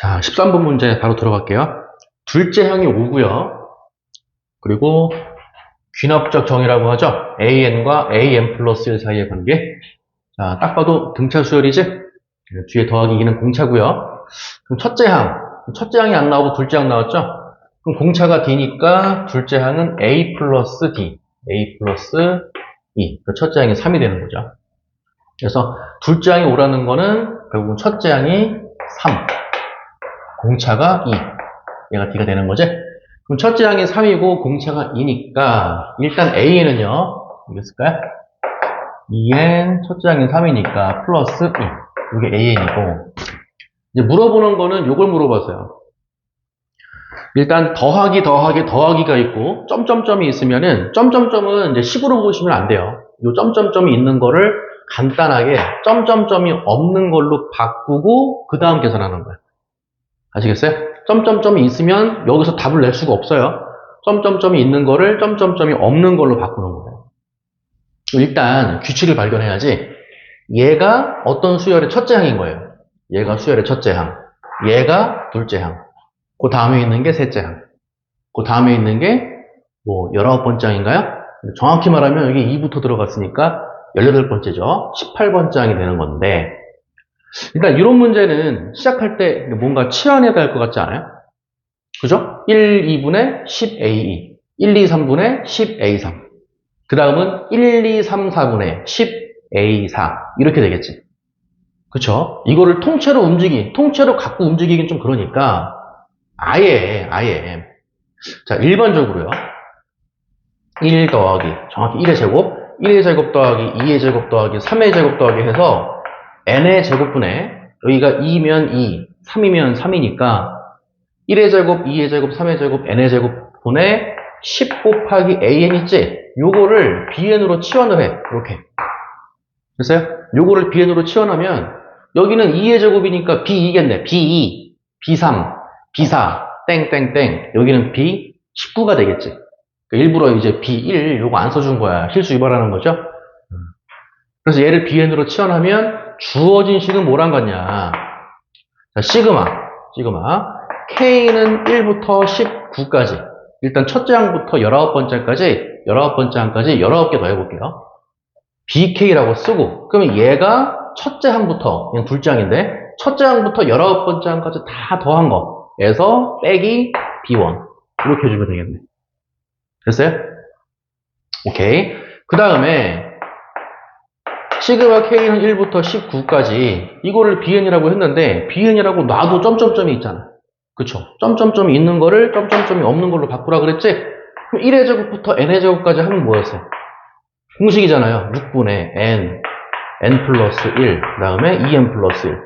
자, 13번 문제 바로 들어갈게요. 둘째 항이 5고요. 그리고 귀납적 정이라고 하죠. an과 an 플러스 1 사이의 관계. 자, 딱 봐도 등차 수열이지? 뒤에 더하기 2는 공차고요. 그럼 첫째 항. 첫째 항이 안 나오고 둘째 항 나왔죠? 그럼 공차가 d니까 둘째 항은 a 플러스 d. a 플러스 2. 그 첫째 항이 3이 되는 거죠. 그래서 둘째 항이 오라는 거는 결국은 첫째 항이 3. 공차가 2. 얘가 d가 되는 거지? 그럼 첫째 항이 3이고 공차가 2니까 일단 a는요. 여기 있을까요? 2n 첫째 항이 3이니까 플러스 2. 이게 an이고 이제 물어보는 거는 요걸 물어봤어요. 일단 더하기 더하기 더하기가 있고 점점점이 있으면은 점점점은 이제 식으로 보시면 안 돼요. 요 점점점이 있는 거를 간단하게 점점점이 없는 걸로 바꾸고 그 다음 계산하는 거예요. 아시겠어요? 점점점이 있으면 여기서 답을 낼 수가 없어요. 점점점이 있는 거를 점점점이 없는 걸로 바꾸는 거예요. 일단 규칙을 발견해야지 얘가 어떤 수열의 첫째 항인 거예요. 얘가 수열의 첫째 항. 얘가 둘째 항. 그 다음에 있는 게 셋째 항. 그 다음에 있는 게뭐 19번째 항인가요? 정확히 말하면 여기 2부터 들어갔으니까 18번째죠. 18번째 항이 되는 건데 일단 이런 문제는 시작할 때 뭔가 치환해야 될 것 같지 않아요? 그죠? 1, 2분의 10a2 1, 2, 3분의 10a3 그 다음은 1, 2, 3, 4분의 10a4 이렇게 되겠지 그쵸? 이거를 통째로 움직이 통째로 갖고 움직이긴 좀 그러니까 아예 아예 자 일반적으로요 1 더하기 정확히 1의 제곱 1의 제곱 더하기 2의 제곱 더하기 3의 제곱 더하기 해서 n의 제곱분에 여기가 2면 2, 3이면 3이니까 1의 제곱, 2의 제곱, 3의 제곱, n의 제곱분에 10 곱하기 an 있지? 요거를 bn으로 치환을 해. 이렇게. 됐어요? 요거를 bn으로 치환하면 여기는 2의 제곱이니까 b2겠네. b2, b3, b4, 땡땡땡. 여기는 b19가 되겠지. 그러니까 일부러 이제 b1 요거 안 써준 거야. 실수 유발하는 거죠? 그래서 얘를 bn으로 치환하면 주어진 식은 뭐랑 같냐? 자, 시그마, 시그마. k는 1부터 19까지. 일단 첫째 항부터 19번째까지, 19번째 항까지 19개 더 해볼게요. bk라고 쓰고, 그러면 얘가 첫째 항부터, 그냥 둘째 항인데, 첫째 항부터 19번째 항까지 다 더한 거에서 빼기 b1. 이렇게 해주면 되겠네. 됐어요? 오케이. 그 다음에, 시그마 k는 1부터 19까지 이거를 bn이라고 했는데 bn이라고 놔도 점점점이 있잖아. 그쵸? 점점점이 있는 거를 점점점이 없는 걸로 바꾸라 그랬지? 그럼 1의 제곱부터 n의 제곱까지 하면 뭐였어? 공식이잖아요. 6분의 n, n 플러스 1, 그 다음에 2n 플러스 1.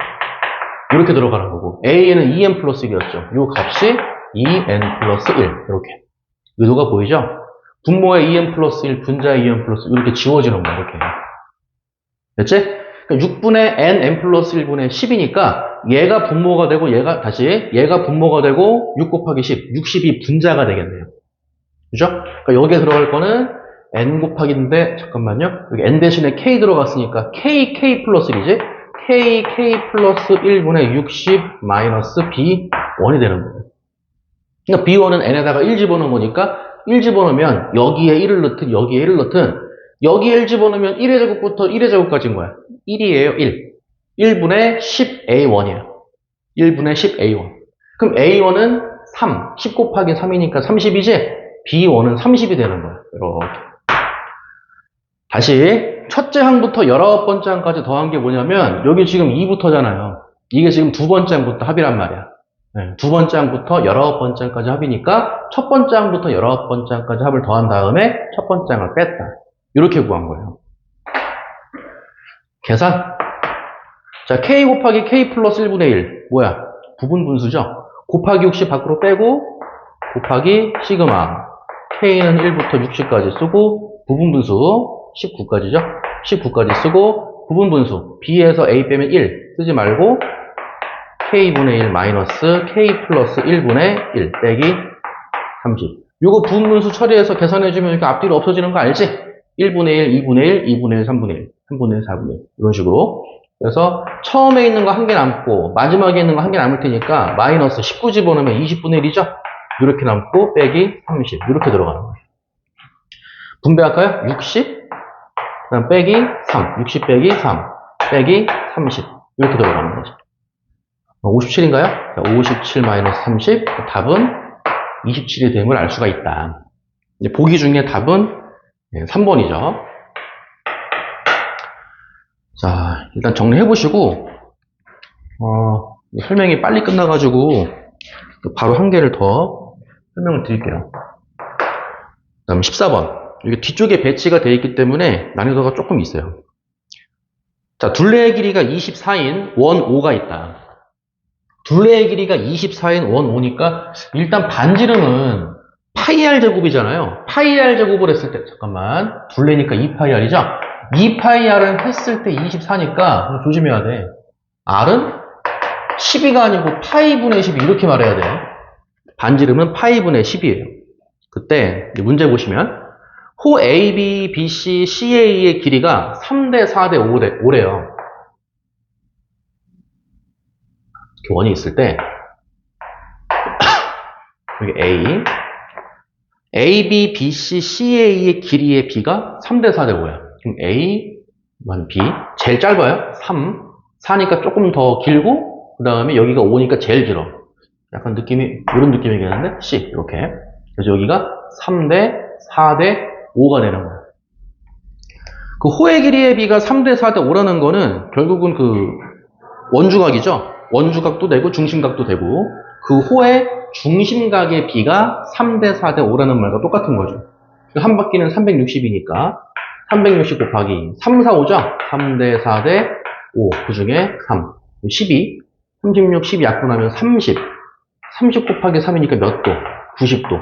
이렇게 들어가는 거고 a는 2n 플러스 1이었죠. 이 값이 2n 플러스 1 이렇게. 의도가 보이죠? 분모의 2n 플러스 1, 분자의 2n 플러스 1 이렇게 지워지는 거야. 이렇게. 됐지? 그러니까 6분의 n, n 플러스 1분의 10이니까 얘가 분모가 되고 얘가 다시 얘가 분모가 되고 6 곱하기 10, 60이 분자가 되겠네요. 그죠? 그러니까 여기에 들어갈 거는 n 곱하기인데 잠깐만요. 여기 n 대신에 k 들어갔으니까 k, k 플러스 1이지? k, k 플러스 1분의 60 마이너스 b1이 되는 거예요. 그러니까 b1은 n에다가 1 집어넣은 거니까 1 집어넣으면 여기에 1을 넣든 여기에 1을 넣든 여기에 1 집어넣으면 1의 제곱부터 1의 제곱까지인 거야. 1이에요, 1. 1분의 10a1이에요. 1분의 10a1. 그럼 a1은 3. 10 곱하기 3이니까 30이지? b1은 30이 되는 거야. 이렇게. 다시 첫째 항부터 19번째 항까지 더한 게 뭐냐면 여기 지금 2부터잖아요. 이게 지금 두 번째 항부터 합이란 말이야. 네, 두 번째 항부터 19번째 항까지 합이니까 첫 번째 항부터 19번째 항까지 합을 더한 다음에 첫 번째 항을 뺐다. 이렇게 구한 거예요. 계산. 자, k 곱하기 k 플러스 1분의 1. 뭐야? 부분 분수죠? 곱하기 60 밖으로 빼고 곱하기 시그마. k는 1부터 60까지 쓰고 부분 분수 19까지죠? 19까지 쓰고 부분 분수 b에서 a 빼면 1 쓰지 말고 k분의 1 마이너스 k 플러스 1분의 1 빼기 30. 요거 부분 분수 처리해서 계산해주면 이렇게 앞뒤로 없어지는 거 알지? 1분의 1, 2분의 1, 2분의 1, 3분의 1, 3분의 1, 4분의 1 이런 식으로 그래서 처음에 있는 거 한 개 남고 마지막에 있는 거 한 개 남을 테니까 마이너스 19 집어넣으면 20분의 1이죠? 이렇게 남고 빼기 30 이렇게 들어가는 거예요. 분배할까요? 60 그다음 빼기 3 60 빼기 3 빼기 30 이렇게 들어가는 거죠. 57인가요? 57 마이너스 30 답은 27이 됨을 알 수가 있다. 이제 보기 중에 답은 3번이죠. 자, 일단 정리해 보시고, 어, 설명이 빨리 끝나가지고, 바로 한 개를 더 설명을 드릴게요. 그 다음 14번. 이게 뒤쪽에 배치가 되어 있기 때문에 난이도가 조금 있어요. 자, 둘레의 길이가 24인 원 5가 있다. 둘레의 길이가 24인 원 5니까 일단 반지름은 파이 r 제곱이잖아요. 파이 r 제곱을 했을 때 잠깐만 둘레니까 2파이 r이죠. 2파이 r은 했을 때 24니까 조심해야 돼. r은 12가 아니고 파이분의 12 이렇게 말해야 돼. 반지름은 파이분의 10이에요. 그때 문제 보시면 호 AB, BC, CA의 길이가 3대 4대 5대 5래요. 이렇게 원이 있을 때 여기 A AB, BC, CA의 길이의 B가 3대 4대 5야. 그럼 A, 만 B 제일 짧아요. 3. 4니까 조금 더 길고 그 다음에 여기가 5니까 제일 길어. 약간 느낌이 이런 느낌이겠는데 C 이렇게. 그래서 여기가 3대 4대 5가 되는 거야. 그 호의 길이의 B가 3대 4대 5라는 거는 결국은 그 원주각이죠. 원주각도 되고 중심각도 되고 그 호의 중심각의 B가 3대 4대 5라는 말과 똑같은 거죠. 한 바퀴는 360이니까 360 곱하기 3, 4, 5죠? 3대 4대 5. 그 중에 3. 12. 36, 12 약분하면 30. 30 곱하기 3이니까 몇 도? 90도.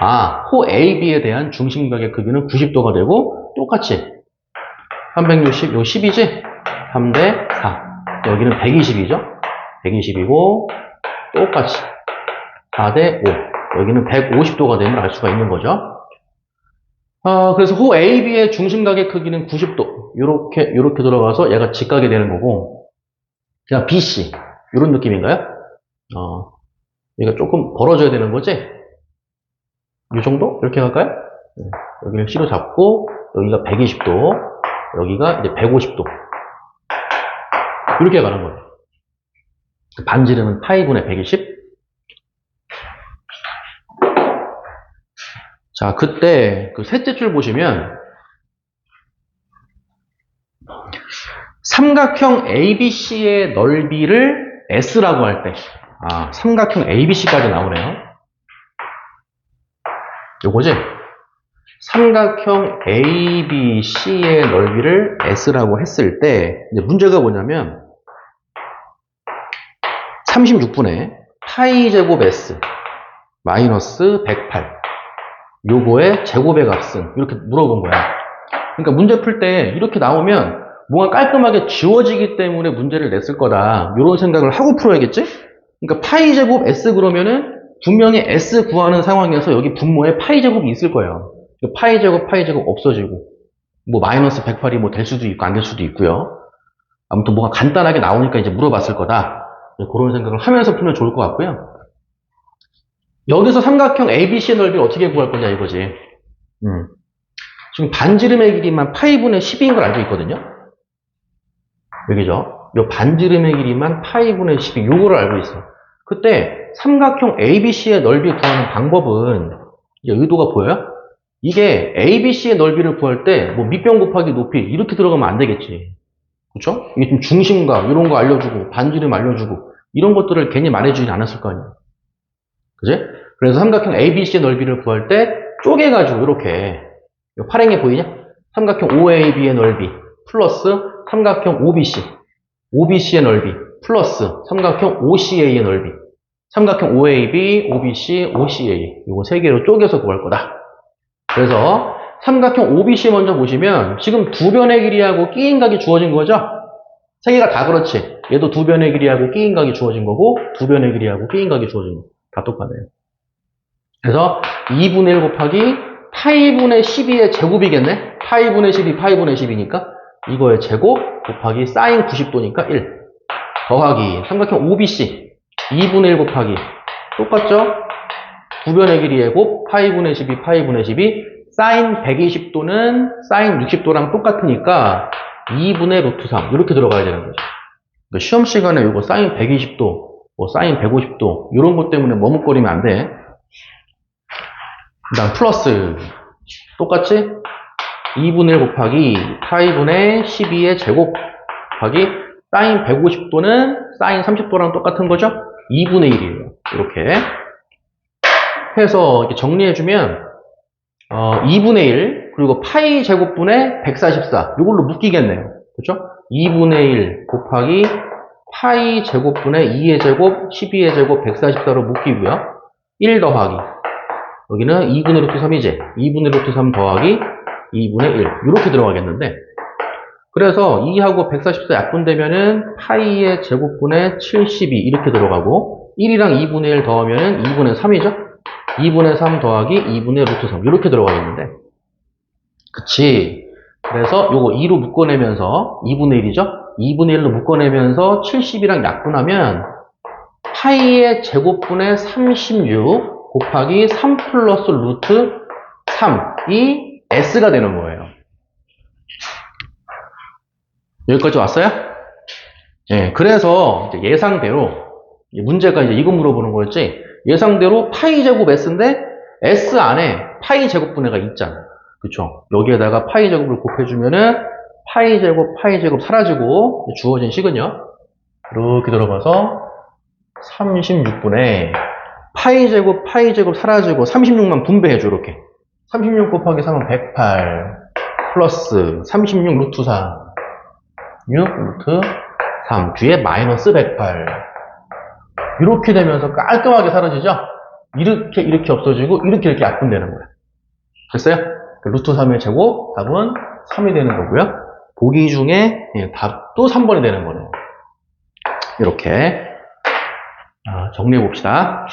아, 호 AB에 대한 중심각의 크기는 90도가 되고 똑같이 360, 요 10이지? 3대 4. 여기는 120이죠? 120이고 똑같이 4대 5. 여기는 150도가 되면 알 수가 있는 거죠. 아, 그래서 호 AB의 중심각의 크기는 90도. 요렇게, 요렇게 들어가서 얘가 직각이 되는 거고, 그냥 BC. 요런 느낌인가요? 어, 얘가 조금 벌어져야 되는 거지? 이 정도? 이렇게 갈까요? 네, 여기를 C로 잡고, 여기가 120도, 여기가 이제 150도. 이렇게 가는 거예요. 반지름은 파이 분의 120. 자, 그때 그 셋째 줄 보시면 삼각형 ABC의 넓이를 S라고 할 때, 아, 삼각형 ABC까지 나오네요. 요거지? 삼각형 ABC의 넓이를 S라고 했을 때, 문제가 뭐냐면, 36분의 파이 제곱 S 마이너스 108. 요거의 제곱의 값은 이렇게 물어본 거야. 그러니까 문제 풀 때 이렇게 나오면 뭔가 깔끔하게 지워지기 때문에 문제를 냈을 거다. 이런 생각을 하고 풀어야겠지? 그러니까 파이 제곱 S 그러면은 분명히 S 구하는 상황에서 여기 분모에 파이 제곱이 있을 거예요. 파이 제곱, 파이 제곱 없어지고 뭐 마이너스 108이 뭐 될 수도 있고 안 될 수도 있고요. 아무튼 뭐가 간단하게 나오니까 이제 물어봤을 거다. 그런 생각을 하면서 풀면 좋을 것 같고요. 여기서 삼각형 ABC의 넓이를 어떻게 구할 거냐 이거지. 음. 지금 반지름의 길이만 파이분의 10인 걸 알고 있거든요. 여기죠. 요 반지름의 길이만 파이분의 12, 요거를 알고 있어. 그때 삼각형 ABC의 넓이 구하는 방법은 이제 의도가 보여요? 이게 ABC의 넓이를 구할 때 뭐 밑변 곱하기 높이 이렇게 들어가면 안 되겠지. 그쵸? 이게 좀 중심각 이런 거 알려주고 반지름 알려주고 이런 것들을 괜히 말해주진 않았을 거 아니야. 그지? 그래서 삼각형 ABC의 넓이를 구할 때 쪼개가지고 이렇게 파랭이 보이냐? 삼각형 OAB의 넓이 플러스 삼각형 OBC OBC의 넓이 플러스 삼각형 OCA의 넓이 삼각형 OAB, OBC, OCA 이거 세 개로 쪼개서 구할 거다. 그래서 삼각형 OBC 먼저 보시면 지금 두 변의 길이하고 끼인각이 주어진 거죠? 세 개가 다 그렇지. 얘도 두 변의 길이하고 끼인각이 주어진 거고 두 변의 길이하고 끼인각이 주어진 거. 다 똑같네요. 그래서 2분의 1 곱하기 파이분의 12의 제곱이겠네? 파이분의 12, 파이분의 10이니까 이거의 제곱 곱하기 사인 90도니까 1 더하기 삼각형 OBC 2분의 1 곱하기 똑같죠? 구변의 길이의 곱 파이분의 12 파이분의 12 사인 120도는 사인 60도랑 똑같으니까 2분의 루트 3 이렇게 들어가야 되는 거죠. 그러니까 시험 시간에 이거 사인 120도, 뭐 사인 150도 이런 것 때문에 머뭇거리면 안 돼. 그다음 플러스 똑같이 2분의 1 곱하기 파이분의 12의 제곱 곱하기 사인 150도는 사인 30도랑 똑같은 거죠? 2분의 1이에요. 이렇게 해서 이렇게 정리해주면 어, 2분의 1 그리고 파이 제곱분의 144 이걸로 묶이겠네요. 그렇죠? 2분의 1 곱하기 파이 제곱분의 2의 제곱 12의 제곱 144로 묶이고요. 1 더하기 여기는 2분의 루트 3이지 2분의 루트 3 더하기 2분의 1 이렇게 들어가겠는데 그래서 2하고 144 약분되면은 파이의 제곱분의 72 이렇게 들어가고 1이랑 2분의 1 더하면은 2분의 3이죠? 2분의 3 더하기 2분의 루트 3 이렇게 들어가겠는데 그치 그래서 요거 2로 묶어내면서 2분의 1이죠? 2분의 1로 묶어내면서 70이랑 약분하면 파이의 제곱분의 36 곱하기 3 플러스 루트 3이 S가 되는 거예요. 여기까지 왔어요? 예, 그래서 예상대로 이 문제가 이제 이거 물어보는 거였지 예상대로 파이 제곱 S인데 S 안에 파이 제곱 분해가 있잖아. 그쵸? 여기에다가 파이 제곱을 곱해주면은 파이 제곱, 파이 제곱 사라지고 주어진 식은요. 이렇게 들어가서 36분의 파이 제곱, 파이 제곱 사라지고 36만 분배해줘 이렇게. 36 곱하기 3은 108 플러스 36 루트 4 6 루트 3 뒤에 마이너스 108 이렇게 되면서 깔끔하게 사라지죠? 이렇게 이렇게 없어지고 이렇게 이렇게 약분되는 거예요. 됐어요? 그 루트 3의 제곱 답은 3이 되는 거고요. 보기 중에 예, 답도 3번이 되는 거네요. 이렇게 아, 정리해 봅시다.